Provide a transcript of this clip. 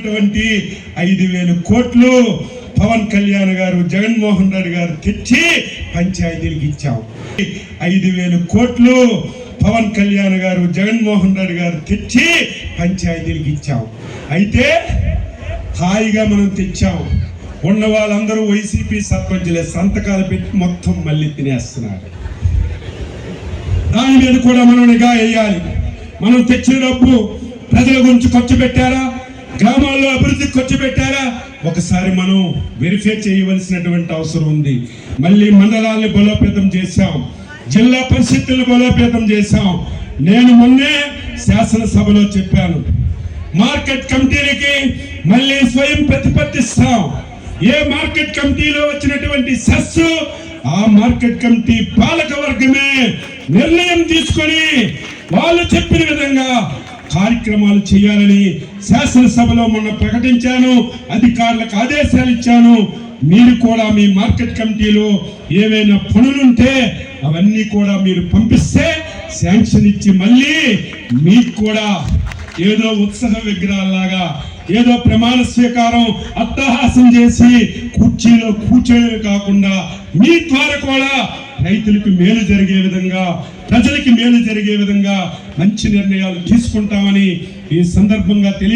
ఉన్నటువంటి ఐదు వేల కోట్లు పవన్ కళ్యాణ్ గారు జగన్మోహన్ రెడ్డి గారు తెచ్చి పంచాయతీలకు ఇచ్చాము ఐదు వేల కోట్లు పవన్ కళ్యాణ్ గారు జగన్మోహన్ రెడ్డి గారు తెచ్చి పంచాయతీలకు ఇచ్చాము అయితే హాయిగా మనం తెచ్చాం. ఉన్న వాళ్ళందరూ వైసీపీ సర్పంచులే సంతకాలు పెట్టి మొత్తం మళ్ళీ తినేస్తున్నారు. దాని మీద కూడా మనం నిఘా వేయాలి. మనం తెచ్చిన డబ్బు ప్రజల గురించి ఖర్చు పెట్టారా? గ్రామాల్లో అభివృద్ధి ఖర్చు పెట్టారా? ఒకసారి మనం వెరిఫై చేయవలసినటువంటి అవసరం ఉంది. మళ్ళీ మండలాల్ని బలోపేతం చేశాం. జిల్లా పరిషత్తులను బలోపేతం చేశాం. నేను మొన్నే శాసనసభలో చెప్పాను. మార్కెట్ కమిటీలకి మళ్ళీ స్వయం ప్రతిపత్తిస్తాం. ఏ మార్కెట్ కమిటీలో వచ్చినటువంటి సెస్ ఆ మార్కెట్ కమిటీ పాలక వర్గమే నిర్ణయం తీసుకొని వాళ్ళు చెప్పిన విధంగా కార్యక్రమాలు చేయాలని శాసనసభలో మొన్న ప్రకటించాను అధికారులకు ఆదేశాలు ఇచ్చాను. మీరు కూడా మీ మార్కెట్ కమిటీలో ఏవైనా పనులుంటే అవన్నీ కూడా మీరు పంపిస్తే శాంక్షన్ ఇచ్చి మళ్ళీ మీకు కూడా ఏదో ఉత్సాహ విగ్రహాలాగా ఏదో ప్రమాణ స్వీకారం అట్టహాసం చేసి కుర్చీలో కూర్చోవే కాకుండా మీ ద్వారా కూడా రైతులకు మేలు జరిగే విధంగా ప్రజలకి మేలు జరిగే విధంగా మంచి నిర్ణయాలు తీసుకుంటామని ఈ సందర్భంగా తెలియ